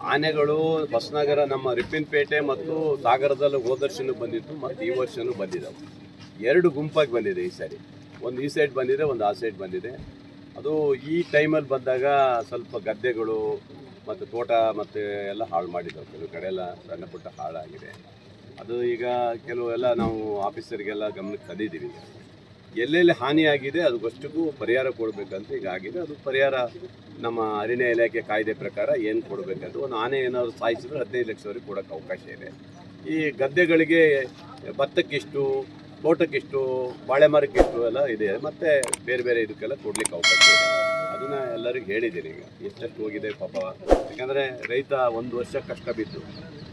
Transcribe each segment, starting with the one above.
ಆನೆಗಳು ಹೊಸನಗರ ನಮ್ಮ ರಿಪ್ಪಿನಪೇಟೆ ಮತ್ತು ಸಾಗರದಲ್ಲಿ ಹೋದ ಬಂದಿತ್ತು ಮತ್ತು ಈ ವರ್ಷನೂ ಬಂದಿದ್ದಾವೆ ಎರಡು ಗುಂಪಾಗಿ ಬಂದಿದೆ ಈ ಸಾರಿ. ಒಂದು ಈ ಸೈಡ್ ಬಂದಿದೆ, ಒಂದು ಆ ಸೈಡ್ ಬಂದಿದೆ. ಅದು ಈ ಟೈಮಲ್ಲಿ ಬಂದಾಗ ಸ್ವಲ್ಪ ಗದ್ದೆಗಳು ಮತ್ತು ತೋಟ ಮತ್ತು ಎಲ್ಲ ಹಾಳು ಮಾಡಿದ್ದಾವೆ ಕೆಲವು ಕಡೆ ಎಲ್ಲ ಸಣ್ಣ ಪುಟ್ಟ ಹಾಳಾಗಿದೆ. ಅದು ಈಗ ಕೆಲವು ಎಲ್ಲ ನಾವು ಆಫೀಸರಿಗೆಲ್ಲ ಗಮನಕ್ಕೆ ತಂದಿದ್ದೀವಿ. ಎಲ್ಲೆಲ್ಲಿ ಹಾನಿಯಾಗಿದೆ ಅದಕ್ಕಷ್ಟಕ್ಕೂ ಪರಿಹಾರ ಕೊಡಬೇಕಂತ ಈಗ ಆಗಿದೆ. ಅದು ಪರಿಹಾರ ನಮ್ಮ ಅರಣ್ಯ ಇಲಾಖೆ ಕಾಯ್ದೆ ಪ್ರಕಾರ ಏನು ಕೊಡಬೇಕಂತ. ಒಂದು ಆನೆ ಏನಾದರೂ ಸಾಯಿಸಿದ್ರೆ ಹದಿನೈದು ಲಕ್ಷವರೆಗೆ ಕೊಡೋಕ್ಕೆ ಅವಕಾಶ ಇದೆ. ಈ ಗದ್ದೆಗಳಿಗೆ ಭತ್ತಕ್ಕಿಷ್ಟು, ತೋಟಕ್ಕಿಷ್ಟು ಬಾಳೆ ಮರಕ್ಕಿಷ್ಟು ಎಲ್ಲ ಇದೆ. ಮತ್ತು ಬೇರೆ ಬೇರೆ ಇದಕ್ಕೆಲ್ಲ ಕೊಡಲಿಕ್ಕೆ ಅವಕಾಶ ಇದೆ. ಅದನ್ನು ಎಲ್ಲರಿಗೂ ಹೇಳಿದ್ದೀನಿ ಈಗ. ಎಷ್ಟೆಷ್ಟು ಹೋಗಿದೆ ಪಾಪ. ಯಾಕಂದರೆ ರೈತ ಒಂದು ವರ್ಷ ಕಷ್ಟ ಬಿದ್ದು.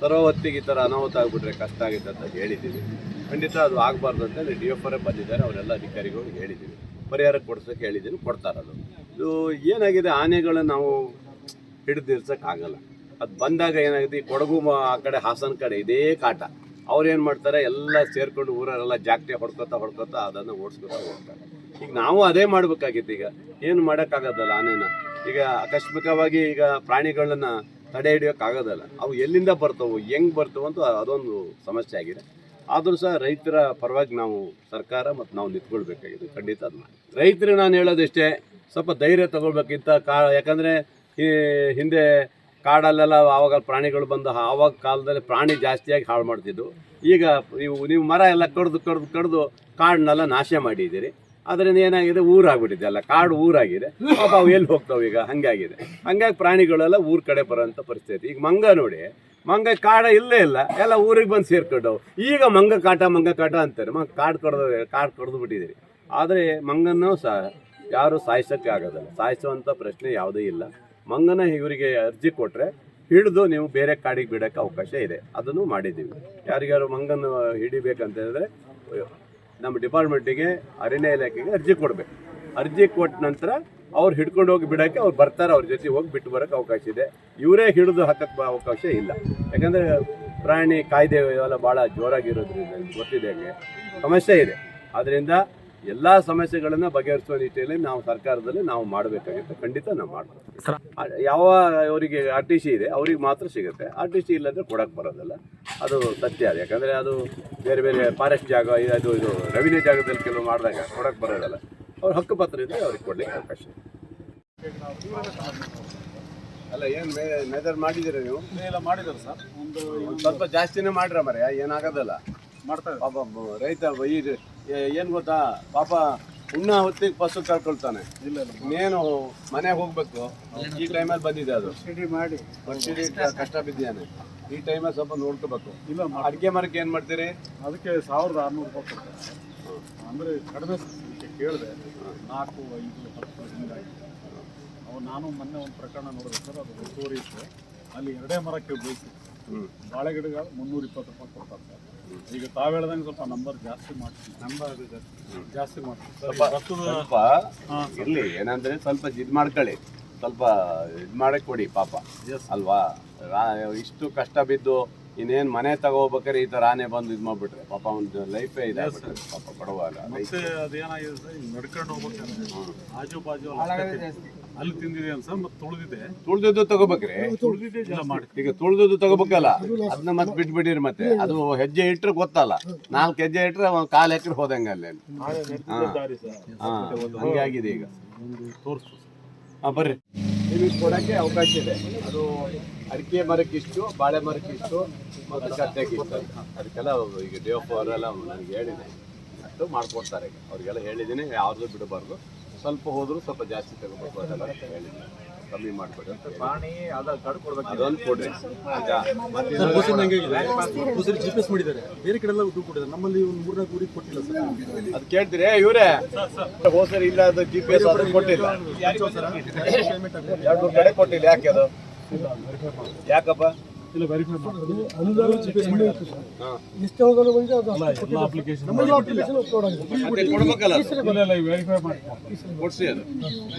ತರೋ ಹೊತ್ತಿಗೆ ಈ ಥರ ಅನಾಹುತ ಆಗಿಬಿಟ್ರೆ ಕಷ್ಟ ಆಗುತ್ತೆ ಅಂತ ಹೇಳಿದ್ದೀವಿ. ಖಂಡಿತ ಅದು ಆಗಬಾರ್ದು ಅಂತ ಡಿ ಎಫ್ ಅವರೇ ಬಂದಿದ್ದಾರೆ, ಅವರೆಲ್ಲ ಅಧಿಕಾರಿಗಳು ಹೇಳಿದ್ದೀವಿ. ಪರಿಹಾರ ಕೊಡ್ಸೋಕೆ ಹೇಳಿದ್ದೀನಿ, ಕೊಡ್ತಾರೆ ಅದು. ಇದು ಏನಾಗಿದೆ, ಆನೆಗಳನ್ನ ನಾವು ಹಿಡಿದು ನಿಲ್ಸೋಕ್ಕಾಗಲ್ಲ. ಅದು ಬಂದಾಗ ಏನಾಗುತ್ತೆ, ಈ ಕೊಡಗು ಆ ಕಡೆ ಹಾಸನ ಕಡೆ ಇದೇ ಕಾಟ. ಅವ್ರು ಏನು ಮಾಡ್ತಾರೆ, ಎಲ್ಲ ಸೇರ್ಕೊಂಡು ಊರಲ್ಲೆಲ್ಲ ಜಾಕ್ಟೆ ಹೊಡ್ಕೊತಾ ಹೊಡ್ಕೊತಾ ಅದನ್ನು ಓಡಿಸ್ಕೊತಾ ಹೋಗ್ತಾರೆ. ಈಗ ನಾವು ಅದೇ ಮಾಡಬೇಕಾಗಿತ್ತು ಈಗ. ಏನು ಮಾಡೋಕ್ಕಾಗೋದಲ್ಲ ಆನೆನ? ಈಗ ಆಕಸ್ಮಿಕವಾಗಿ ಈಗ ಪ್ರಾಣಿಗಳನ್ನ ತಡೆ ಹಿಡಿಯೋಕ್ಕಾಗೋದಲ್ಲ. ಅವು ಎಲ್ಲಿಂದ ಬರ್ತವು, ಹೆಂಗೆ ಬರ್ತವು ಅಂತ ಅದೊಂದು ಸಮಸ್ಯೆ ಆಗಿದೆ. ಆದರೂ ಸಹ ರೈತರ ಪರವಾಗಿ ನಾವು ಸರ್ಕಾರ ಮತ್ತು ನಾವು ನಿಂತ್ಕೊಳ್ಬೇಕಾಗಿದೆ. ಖಂಡಿತ ಅದನ್ನ ರೈತರು ನಾನು ಹೇಳೋದಿಷ್ಟೇ, ಸ್ವಲ್ಪ ಧೈರ್ಯ ತಗೊಳ್ಬೇಕಿಂತ ಕಾ, ಯಾಕಂದರೆ ಈ ಹಿಂದೆ ಕಾಡಲ್ಲೆಲ್ಲ ಆವಾಗ ಪ್ರಾಣಿಗಳು ಬಂದು, ಆವಾಗ ಕಾಲದಲ್ಲಿ ಪ್ರಾಣಿ ಜಾಸ್ತಿಯಾಗಿ ಹಾಳು ಮಾಡ್ತಿದ್ದವು ಈಗ ನೀವು ನೀವು ಮರ ಎಲ್ಲ ಕಡ್ದು ಕಡ್ದು ಕಡ್ದು ಕಾಡನ್ನೆಲ್ಲ ನಾಶ ಮಾಡಿದ್ದೀರಿ. ಅದರಿಂದ ಏನಾಗಿದೆ? ಊರಾಗ್ಬಿಟ್ಟಿದೆ ಅಲ್ಲ, ಕಾಡು ಊರಾಗಿದೆ. ಪಾಪ ಅವು ಎಲ್ಲಿ ಹೋಗ್ತಾವೆ ಈಗ? ಹಂಗಾಗಿದೆ. ಹಂಗಾಗಿ ಪ್ರಾಣಿಗಳೆಲ್ಲ ಊರ ಕಡೆ ಬರೋಂಥ ಪರಿಸ್ಥಿತಿ. ಈಗ ಮಂಗ ನೋಡಿ, ಮಂಗ ಕಾಡ ಇಲ್ಲೇ ಇಲ್ಲ, ಎಲ್ಲ ಊರಿಗೆ ಬಂದು ಸೇರ್ಕೊಂಡವು. ಈಗ ಮಂಗ ಕಾಟ ಮಂಗ ಕಾಟ ಅಂತಾರೆ. ಮಂಗ ಕಾಡು ಕಡ್ದು ಕಾಡು ಕಡ್ದು ಬಿಟ್ಟಿದ್ದೀರಿ. ಆದರೆ ಮಂಗನ್ನು ಸಹ ಯಾರು ಸಾಯಿಸೋಕ್ಕೆ ಆಗೋದಿಲ್ಲ. ಸಾಯಿಸುವಂಥ ಪ್ರಶ್ನೆ ಯಾವುದೇ ಇಲ್ಲ. ಮಂಗನ ಇವರಿಗೆ ಅರ್ಜಿ ಕೊಟ್ಟರೆ ಹಿಡಿದು ನೀವು ಬೇರೆ ಕಾಡಿಗೆ ಬಿಡೋಕ್ಕೆ ಅವಕಾಶ ಇದೆ. ಅದನ್ನು ಮಾಡಿದ್ದೀವಿ. ಯಾರಿಗಾರು ಮಂಗನ ಹಿಡಿಬೇಕಂತ ಹೇಳಿದ್ರೆ ನಮ್ಮ ಡಿಪಾರ್ಟ್ಮೆಂಟಿಗೆ ಅರಣ್ಯ ಇಲಾಖೆಗೆ ಅರ್ಜಿ ಕೊಡಬೇಕು. ಅರ್ಜಿ ಕೊಟ್ಟ ನಂತರ ಅವ್ರು ಹಿಡ್ಕೊಂಡು ಹೋಗಿ ಬಿಡೋಕ್ಕೆ ಅವ್ರು ಬರ್ತಾರೆ ಅವ್ರ ಜೊತೆ ಹೋಗಿ ಬಿಟ್ಟು ಬರೋಕ್ಕೆ ಅವಕಾಶ ಇದೆ. ಇವರೇ ಹಿಡಿದು ಹಾಕಕ್ಕೆ ಅವಕಾಶ ಇಲ್ಲ. ಯಾಕಂದರೆ ಪ್ರಾಣಿ ಕಾಯ್ದೆ ಇವೆಲ್ಲ ಭಾಳ ಜೋರಾಗಿರೋದ್ರಿಂದ ಗೊತ್ತಿದೆ ಹಾಗೆ. ಸಮಸ್ಯೆ ಇದೆ. ಆದ್ದರಿಂದ ಎಲ್ಲ ಸಮಸ್ಯೆಗಳನ್ನು ಬಗೆಹರಿಸುವ ನಿಟ್ಟಿನಲ್ಲಿ ನಾವು ಸರ್ಕಾರದಲ್ಲಿ ನಾವು ಮಾಡಬೇಕಾಗುತ್ತೆ. ಖಂಡಿತ ನಾವು ಮಾಡ್ತೀವಿ ಯಾವ ಅವರಿಗೆ ಆರ್ ಟಿ ಸಿ ಇದೆ ಅವ್ರಿಗೆ ಮಾತ್ರ ಸಿಗುತ್ತೆ. ಆರ್ ಟಿ ಸಿ ಇಲ್ಲಂದ್ರೆ ಕೊಡೋಕ್ಕೆ ಬರೋದಿಲ್ಲ. ಅದು ಸತ್ಯ ಅದು. ಯಾಕಂದರೆ ಅದು ಬೇರೆ ಬೇರೆ ಫಾರೆಸ್ಟ್ ಜಾಗ ಇದು ಇದು ರೆವಿನ್ಯೂ ಜಾಗದಲ್ಲಿ ಕೆಲವು ಮಾಡಿದಾಗ ಕೊಡೋಕ್ಕೆ ಬರೋದಲ್ಲ. ಅವ್ರ ಹಕ್ಕುಪತ್ರ ಇದ್ದರೆ ಅವ್ರಿಗೆ ಕೊಡಲಿಕ್ಕೆ ಅವಕಾಶ. ಇದೆ. ಅಲ್ಲ ಏನು ಮೆಜರ್ ಮಾಡಿದ್ದೀರಾ ನೀವು? ಎಲ್ಲ ಮಾಡಿದ್ದಾರೆ ಸರ್. ಒಂದು ಸ್ವಲ್ಪ ಜಾಸ್ತಿನೇ ಮಾಡ್ರ ಮರ ಏನಾಗೋದಲ್ಲ. ಮಾಡ್ತಾರೆ ಪಾಪ ರೈತ ಈ ಏನ್ ಗೊತ್ತಾ ಪಾಪ ಉಣ್ಣ ಹೊತ್ತಿಗೆ ಫಸಲು ಕಳ್ಕೊಳ್ತಾನೆ. ಇನ್ನೇನು ಮನೆಗೆ ಹೋಗ್ಬೇಕು. ಈ ಟೈಮಲ್ಲಿ ಬಂದಿದೆ ಅದು. ಸಿಡಿ ಮಾಡಿ. ಬರ್ತೀರಿ ಕಷ್ಟ ಬಿದ್ದಾನೆ ಈ ಟೈಮಲ್ಲಿ ಸ್ವಲ್ಪ ನೋಡ್ಕೋಬೇಕು. ಇಲ್ಲ ಅಡುಗೆ ಮರಕ್ಕೆ ಏನು ಮಾಡ್ತೀರಿ? ಅದಕ್ಕೆ ಸಾವಿರದ ಆರುನೂರು ರೂಪಾಯಿ ಕೊಡ್ತಾರೆ. ಅಂದರೆ ಕಡಿಮೆ ಕೇಳಿದೆ. ನಾಲ್ಕು ಐದು ಹತ್ತು ಹಿಂಗಾಗಿ. ಅವು ನಾನು ಮೊನ್ನೆ ಒಂದು ಪ್ರಕರಣ ನೋಡಿದೆ ಸರ್ ಅದು ಹೆಚ್ಚುವರಿ ಇತ್ತು ಅಲ್ಲಿ ಎರಡೇ ಮರಕ್ಕೆ ಹ್ಮ್ ಬಾಳೆ ಗಿಡಗಳು ಮುನ್ನೂರ ಇಪ್ಪತ್ತು ರೂಪಾಯಿ ಕೊಡ್ತಾರೆ ಸರ್. ಈಗ ತಾವು ಹೇಳ್ದಂಗೆ ಸ್ವಲ್ಪ ನಂಬರ್ ಜಾಸ್ತಿ ಮಾಡ್ತೀವಿ ನಂಬರ್ ಜಾಸ್ತಿ ಮಾಡ್ತೀವಿ ಇಲ್ಲಿ ಏನಂದ್ರೆ ಸ್ವಲ್ಪ ಇದು ಮಾಡ್ಕೊಳ್ಳಿ. ಸ್ವಲ್ಪ ಇದು ಮಾಡಕ್ಕೆ ಕೊಡಿ ಪಾಪ. ಅಲ್ವಾ? ಇಷ್ಟು ಕಷ್ಟ ಬಿದ್ದು ಇನ್ನೇನ್ ಮನೆ ತಗೋಬೇಕಾದ್ರೆ ಈ ತರ ಆನೆ ಬಂದು ಇದ್ ಮಾಡ್ಬಿಟ್ರೆ. ಪಾಪ ಒಂದು ಲೈಫೇ ಇದೆ ಪಾಪ ಕೊಡುವಾಗ ಮತ್ತೆ ಅದೇನಾಗಿದೆ ಸರ್ ಈಗ ನಡ್ಕೊಂಡು ಹೋಗ್ಬೇಕಾದ್ರೆ ಆಜು ಬಾಜು ಅಲ್ಲಿ ತಿಂದಿದೆ ಅಂತ ಸರ್ ಮತ್ತೆ ತುಳಿದಿದೆ. ತುಳ್ದಿದ್ದು ತಗೋಬೇಕ್ರಿ. ತುಳಿದಿದೆ ಇಲ್ಲ ಮಾಡಿ ಈಗ ತುಳ್ದಿದ್ದು ತಗೋಬೇಕಲ್ಲ ಅದನ್ನ ಮತ್ತೆ ಬಿಟ್ಬಿಟ್ಟಿರಿ ಮತ್ತೆ. ಅದು ಹೆಜ್ಜೆ ಇಟ್ರೆ ಗೊತ್ತಲ್ಲ. ನಾಲ್ಕು ಹೆಜ್ಜೆ ಇಟ್ರೆ ಒಂದ್ ಕಾಲು ಎಕ್ರೆ ಹೋದಂಗೆ ಅಲ್ಲಿ. ಹಾ. ಹಂಗಾಗಿದೆ ಈಗ. ಒಂದು ತೋರಿಸು ಹಾ ಬರ್ರಿ. ನಿಮಗೆ ಕೊಡೋಕ್ಕೆ ಅವಕಾಶ ಇದೆ. ಅದು ಅಡಿಕೆ ಮರಕ್ಕಿಷ್ಟು ಬಾಳೆ ಮರಕ್ಕಿಷ್ಟು ಮತ್ತು ಕತ್ತೆಗಿಷ್ಟು. ಅದಕ್ಕೆಲ್ಲ ಈಗ ಡಿಎಫ್ ಅವರೆಲ್ಲ ನನಗೆ ಹೇಳಿದೆ. ಅಷ್ಟು ಮಾಡ್ಕೊಡ್ತಾರೆ. ಅವರಿಗೆಲ್ಲ ಅವ್ರಿಗೆಲ್ಲ ಹೇಳಿದ್ದೀನಿ ಯಾವ್ದು ಬಿಡಬಾರ್ದು. ಸ್ವಲ್ಪ ಹೋದರೂ ಸ್ವಲ್ಪ ಜಾಸ್ತಿ ತಗೋಬೇಕು ಅದೆಲ್ಲ ಹೇಳಿದ್ದೀನಿ. ಕಮ್ಮಿ ಮಾಡ್ಬೇಡಿ ಅದೊಂದು ಕೊಡ್ರಿ. ಆಯ್ತಾ? ಮತ್ತೆ ಹೊಸರಿ ಜಿ ಪಿ ಎಸ್ ಮಾಡಿದ್ದಾರೆ. ಬೇರೆ ಕಡೆ ಎಲ್ಲ ದುಡ್ಡು ಕೊಟ್ಟಿದ್ದಾರೆ. ನಮ್ಮಲ್ಲಿ ಒಂದು ಮೂರ್ನಾಲ್ಕು ಊರಿಗೆ ಕೊಟ್ಟಿಲ್ಲ ಸರ್. ಅದು ಕೇಳ್ತೀರಿ ಇವರೇ? ಹೋಸರಿ ಇಲ್ಲ ಅದು ಜಿ ಪಿ ಎಸ್ ಕೊಟ್ಟಿಲ್ಲ. ಎರಡು ಮೂರು ಕಡೆ ಕೊಟ್ಟಿಲ್ಲ. ಯಾಕೆ ಅದು? ಯಾಕಪ್ಪ? ಇಲ್ಲ ವೆರಿಫೈ ಅನುದಾನ. ಎಷ್ಟು ಅನುದಾನ ಬಂದಿದೆ ಅದು ಎಲ್ಲ ಅಪ್ಲಿಕೇಶನ್ ಕೊಡ್ಬೇಕಲ್ಲ. ಇಲ್ಲ ಇಲ್ಲ ವೆರಿಫೈ ಮಾಡಿ ಕೊಡ್ಸಿ ಅದು.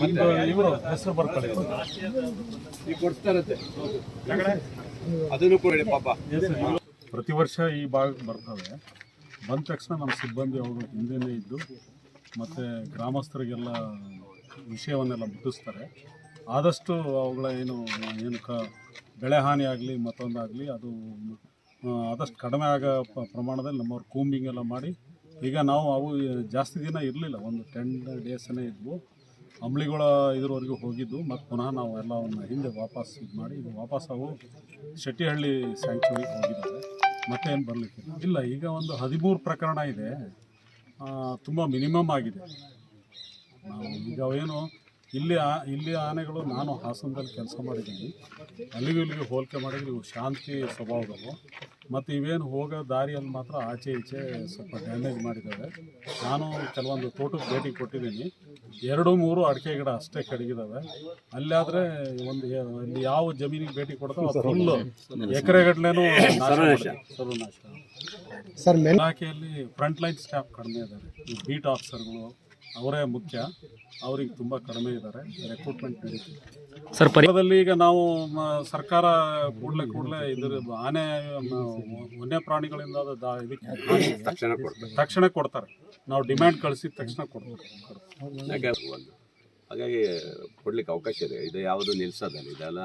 ನಿಮ್ದು ಇವರು ಹೆಸರು ಬರ್ಕೊಳ್ಳಿ. ಈಗ ಕೊಡ್ತಾರತ್ತೆ ಅದನ್ನು ಕೊಡಿ ಪಾಪ. ಪ್ರತಿ ವರ್ಷ ಈ ಭಾಗ ಬರ್ತವೆ. ಬಂದ ತಕ್ಷಣ ನಮ್ಮ ಸಿಬ್ಬಂದಿ ಅವರು ಹಿಂದೆನೇ ಇದ್ದು ಮತ್ತು ಗ್ರಾಮಸ್ಥರಿಗೆಲ್ಲ ವಿಷಯವನ್ನೆಲ್ಲ ಮುಟ್ಟಿಸ್ತಾರೆ. ಆದಷ್ಟು ಅವುಗಳ ಏನು ಏನು ಕ, ಬೆಳೆ ಹಾನಿ ಆಗಲಿ ಮತ್ತೊಂದಾಗಲಿ ಅದು ಆದಷ್ಟು ಕಡಿಮೆ ಆಗೋ ಪ್ರಮಾಣದಲ್ಲಿ ನಮ್ಮವ್ರು ಕೂಂಬಿಂಗ್ ಎಲ್ಲ ಮಾಡಿ, ಈಗ ನಾವು ಅವು ಜಾಸ್ತಿ ದಿನ ಇರಲಿಲ್ಲ. ಒಂದು ಟೆನ್ ಡೇಸನೇ ಇದ್ವು. ಅಂಬ್ಲಿಗಳ ಇದರವರೆಗೂ ಹೋಗಿದ್ದು ಮತ್ತು ಪುನಃ ನಾವು ಎಲ್ಲವನ್ನು ಹಿಂದೆ ವಾಪಸ್ ಇದು ಮಾಡಿ ಇದು ವಾಪಸ್ ಅವು ಶೆಟ್ಟಿಹಳ್ಳಿ ಸ್ಯಾಂಕ್ಚುರಿಗೆ ಮತ್ತೆ ಮತ್ತೇನು ಬರಲಿಕ್ಕೆ ಇಲ್ಲ, ಈಗ ಒಂದು ಹದಿಮೂರು ಪ್ರಕರಣ ಇದೆ. ತುಂಬ ಮಿನಿಮಮ್ ಆಗಿದೆ. ನಾವು ಈಗ ಅವೇನು ಇಲ್ಲಿ ಆ- ಇಲ್ಲಿ ಆನೆಗಳು ನಾನು ಹಾಸನದಲ್ಲಿ ಕೆಲಸ ಮಾಡಿದ್ದೀನಿ. ಅಲ್ಲಿಗೂ ಇಲ್ಲಿಗೆ ಹೋಲಿಕೆ ಮಾಡಿದ್ರೆ ಇವು ಶಾಂತಿ ಸ್ವಭಾವದವು. ಮತ್ತು ಇವೇನು ಹೋಗೋ ದಾರಿಯಲ್ಲಿ ಮಾತ್ರ ಆಚೆ ಈಚೆ ಸ್ವಲ್ಪ ಡ್ಯಾಮೇಜ್ ಮಾಡಿದ್ದಾವೆ. ನಾನು ಕೆಲವೊಂದು ತೋಟಕ್ಕೆ ಭೇಟಿ ಕೊಟ್ಟಿದ್ದೀನಿ. ಎರಡು ಮೂರು ಅಡಿಕೆ ಗಿಡ ಅಷ್ಟೇ ಕಡಿಗಿದ್ದಾವೆ ಅಲ್ಲಾದರೆ ಒಂದು ಇಲ್ಲಿ ಯಾವ ಜಮೀನಿಗೆ ಭೇಟಿ ಕೊಡ್ತಾವೆ ಫುಲ್ಲು ಎಕರೆಗಟ್ಲೆನೂ ಸರ್ವನಾಶ. ಇಲಾಖೆಯಲ್ಲಿ ಫ್ರಂಟ್ ಲೈನ್ ಸ್ಟಾಫ್ ಕಡಿಮೆ ಇದ್ದಾರೆ. ಈ ಬೀಟ್ ಆಫೀಸರ್ಗಳು ಅವರೇ ಮುಖ್ಯ. ಅವ್ರಿಗೆ ತುಂಬ ಕಡಿಮೆ ಇದ್ದಾರೆ. ರೆಕ್ರೂಟ್ಮೆಂಟ್ ನಡೀತಿದೆ. ಸರ್ ಪರಿ ಸರ್ಕಾರದಲ್ಲಿ ಈಗ ನಾವು ಮ, ಸರ್ಕಾರ ಕೂಡಲೇ ಕೂಡಲೇ ಇದ್ರ ಆನೆ ವನ್ಯ ಪ್ರಾಣಿಗಳಿಂದ ಇದಕ್ಕೆ ತಕ್ಷಣ ಕೊಡ್ತಾರೆ. ತಕ್ಷಣ ಕೊಡ್ತಾರೆ. ನಾವು ಡಿಮ್ಯಾಂಡ್ ಕಳಿಸಿದ ತಕ್ಷಣ ಕೊಡ್ತಾರೆ. ಹಾಗಾಗಿ ಕೊಡ್ಲಿಕ್ಕೆ ಅವಕಾಶ ಇದೆ. ಇದು ಯಾವುದು ನಿಲ್ಸೋದಲ್ಲ. ಇದೆಲ್ಲ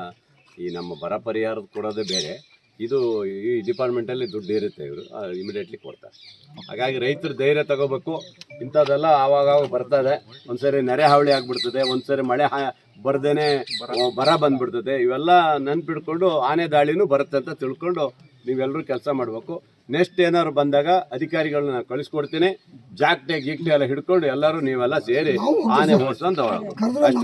ಈ ನಮ್ಮ ಬರ ಪರಿಹಾರದ ಕೊಡೋದೇ ಬೇರೆ. ಇದು ಈ ಡಿಪಾರ್ಟ್ಮೆಂಟಲ್ಲಿ ದುಡ್ಡು ಇರುತ್ತೆ ಇವರು ಇಮಿಡಿಯೇಟ್ಲಿ ಕೊಡ್ತಾರೆ. ಹಾಗಾಗಿ ರೈತರು ಧೈರ್ಯ ತಗೋಬೇಕು. ಇಂಥದ್ದೆಲ್ಲ ಆವಾಗ ಆವಾಗ ಬರ್ತದೆ ಒಂದ್ಸರಿ ನೆರೆ ಹಾವಳಿ ಆಗ್ಬಿಡ್ತದೆ ಒಂದ್ಸರಿ ಮಳೆ ಹಾ ಬರ್ದೇನೆ ಬರ ಬಂದ್ಬಿಡ್ತದೆ. ಇವೆಲ್ಲ ನೆನ್ಪಿಡ್ಕೊಂಡು ಆನೆ ದಾಳಿನೂ ಬರುತ್ತೆ ಅಂತ ತಿಳ್ಕೊಂಡು ನೀವೆಲ್ಲರೂ ಕೆಲಸ ಮಾಡಬೇಕು. ನೆಕ್ಸ್ಟ್ ಏನಾದ್ರು ಬಂದಾಗ ಅಧಿಕಾರಿಗಳನ್ನ ನಾನು ಕಳಿಸ್ಕೊಡ್ತೀನಿ. ಜಾಕ್ಟೆ ಗೀಕ್ಟೆ ಎಲ್ಲ ಹಿಡ್ಕೊಂಡು ಎಲ್ಲರೂ ನೀವೆಲ್ಲ ಸೇರಿ ಆನೆ ಓಡಿಸೋಂತ ಅಷ್ಟು